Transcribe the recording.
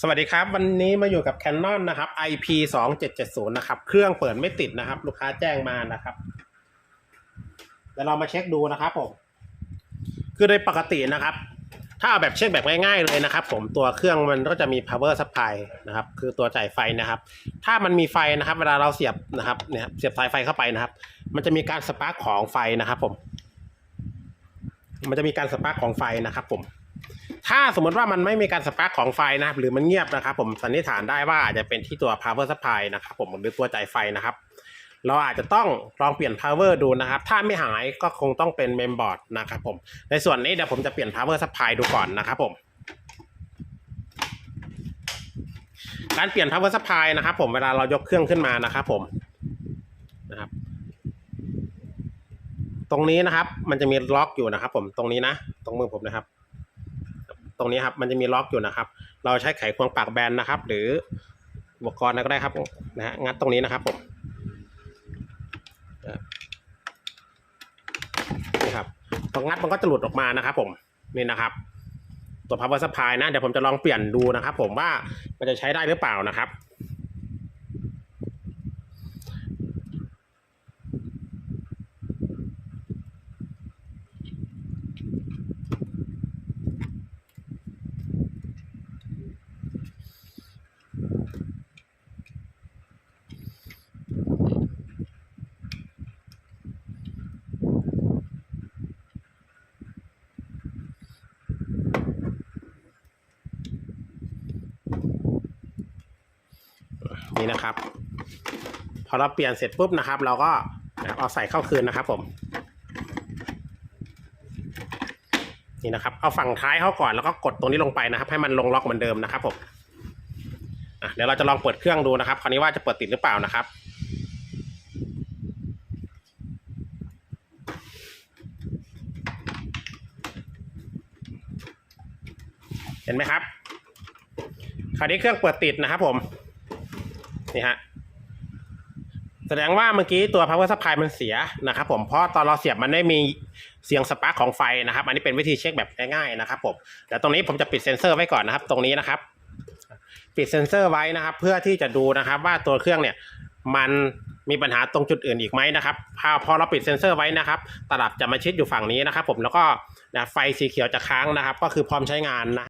สวัสดีครับ วันนี้มาอยู่กับ Canon นะครับ IP 2 7 7 0นะครับ เครื่องเปิดไม่ติดนะครับ ลูกค้าแจ้งมานะครับเดี๋ยวเรามาเช็คดูนะครับผม คือโดยปกตินะครับ ถ้าเอาแบบเช็คแบบง่ายๆเลยนะครับ ผมตัวเครื่องมันก็จะมี power supply นะครับ คือตัวจ่ายไฟนะครับ ถ้ามันมีไฟนะครับ เวลาเราเสียบนะครับเนี่ยเสียบสายไฟเข้าไปนะครับ มันจะมีการสปาร์กของไฟนะครับ ผม มันจะมีการสปาร์กของไฟนะครับ ผม ถ้าสมมติว่ามันไม่มีการสปาร์กของไฟนะครับ หรือมันเงียบนะครับ ผมสันนิษฐานได้ว่าอาจจะเป็นที่ตัว power supply นะครับผมหรือตัวจ่ายไฟนะครับ เราอาจจะต้องลองเปลี่ยน power ดูนะครับ ถ้าไม่หายก็คงต้องเป็น mainboard นะครับผม ในส่วนนี้เดี๋ยวผมจะเปลี่ยน power supply ดูก่อนนะครับผมการเปลี่ยน power supply นะครับผมเวลาเรายกเครื่องขึ้นมานะครับผมนะครับ ตรงนี้นะครับ มันจะมีล็อกอยู่นะครับ ผมตรงนี้นะ ตรงมือผมนะครับ ตรงนี้ครับมันจะมีล็อกอยู่นะครับ เราใช้ไขควงปากแบนนะครับ หรืออุปกรณ์ก็ได้ครับนะฮะงัดตรงนี้นะครับผมนี่ครับพองัดมันก็จะหลุดออกมานะครับ ผมนี่นะครับ ตัว power supply นะเดี๋ยวผมจะลองเปลี่ยนดูนะครับ ผมว่ามันจะใช้ได้หรือเปล่านะครับ นี่นะครับ พอเราเปลี่ยนเสร็จปุ๊บนะครับ เราก็เอาใส่เข้าคืนนะครับ ผม นี่นะครับ เอาฝั่งท้ายเข้าก่อนแล้วก็กดตรงนี้ลงไปนะครับ ให้มันลงล็อกเหมือนเดิมนะครับ ผมเดี๋ยวเราจะลองเปิดเครื่องดูนะครับ คราวนี้ว่าจะเปิดติดหรือเปล่านะครับเห็นไหมครับ คราวนี้เครื่องเปิดติดนะครับผม นี่ฮะแสดงว่าเมื่อกี้ตัว power supply มันเสียนะครับผมเพราะตอนเราเสียบมันไม่มีเสียงสปาร์ของไฟนะครับ อันนี้เป็นวิธีเช็คแบบง่ายๆนะครับผมเดี๋ยวตรงนี้ผมจะปิดเซ็นเซอร์ไว้ก่อนนะครับ ตรงนี้นะครับ ปิดเซ็นเซอร์ไว้นะครับ เพื่อที่จะดูนะครับ ว่าตัวเครื่องเนี่ยมันมีปัญหาตรงจุดอื่นอีกไหมนะครับพอพอเราปิดเซ็นเซอร์ไว้นะครับ ตลับจะมาชิดอยู่ฝั่งนี้นะครับ ผมแล้วก็ไฟสีเขียวจะค้างนะครับ ก็คือพร้อมใช้งานนะ